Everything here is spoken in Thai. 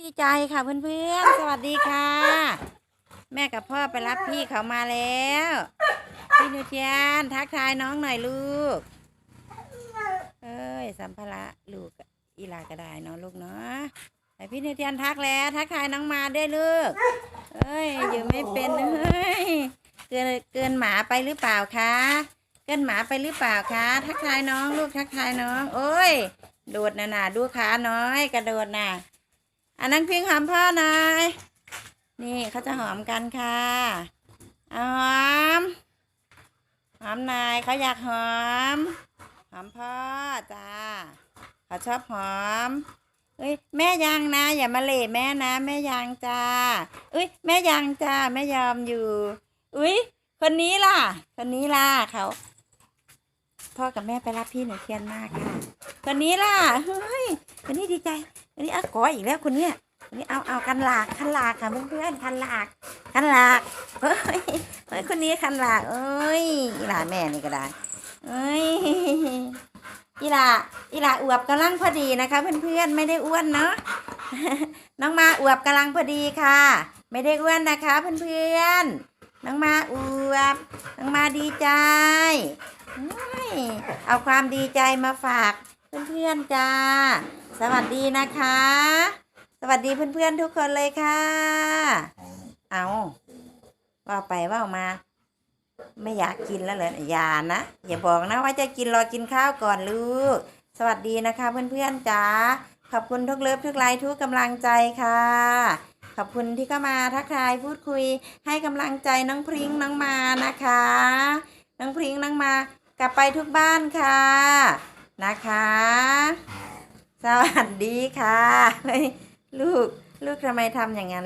ดีใจค่ะเพื่อนๆ สวัสดีค่ะ แม่กับพ่อไปรับพี่เขามาแล้ว พี่นุเทียนทักทายน้องหน่อยลูก เอ้ยสัมภาระลูกอีลาก็ได้เนาะลูกเนาะไอพี่นุเทียนทักแล้ว ทักทายน้องมาด้วยลูก เอ้ยอยู่ไม่เป็นเอ้ยเกินเกินหมาไปหรือเปล่าคะเกินหมาไปหรือเปล่าคะทักทายน้องลูกทักทายน้อง โอ้ย โดดน่ะน่ะดูขาน้อย กระโดดน่ะ อันนั้นพิงหอมพ่อหน่อยนี่เขาจะหอมกันค่ะอหอม หอมนายเขาอยากหอม หอมพ่อจ้าเขาชอบหอมเอ้ยแม่ยังนะ อย่ามาเล่แม่นะ แม่ยังจ้าเอ้ยแม่ยังจ้าแม่ยอมอยู่อุ้ยคนนี้ล่ะ คนนี้ล่ะเขาพ่อกับแม่ไปรับพี่หนูเทียนมากค่ะคนนี้ล่ะเฮ้ยคนนี้ดีใจ คนนี้อะขออีกแล้วคนเนี้ยนนี้เอาเอากันหลากคันหลากค่ะเพื่อนๆคันหลากคันหลากเฮ้ยเฮ้ยคนนี้คันหลากเอ้ยอีหลาแม่นี่ก็ได้เอ้ยอีหลาอีหลาอวบกำลังพอดีนะคะ เพื่อนๆไม่ได้อ้วนเนาะน้องมาอวบกำลังพอดีค่ะ ไม่ได้อ้วนนะคะ เพื่อนๆน้องมาอวบน้องมาดีใจเอาความดีใจมาฝาก เพื่อนๆจ้า สวัสดีนะคะ สวัสดีเพื่อนๆทุกคนเลยค่ะ เอาว่าไปว่ามา ไม่อยากกินแล้วเหรออย่านะ อย่าบอกนะว่าจะกินรอกินข้าวก่อนลูก สวัสดีนะคะเพื่อนๆจ้า ขอบคุณทุกเลิฟทุกไลค์ทุกกำลังใจค่ะขอบคุณที่เข้ามาทักทายพูดคุยให้กำลังใจน้องพริ้งน้องมานะคะ น้องพริ้งน้องมากลับไปทุกบ้านค่ะ นะคะ สวัสดีค่ะ ลูก ลูกทำไมทำอย่างนั้น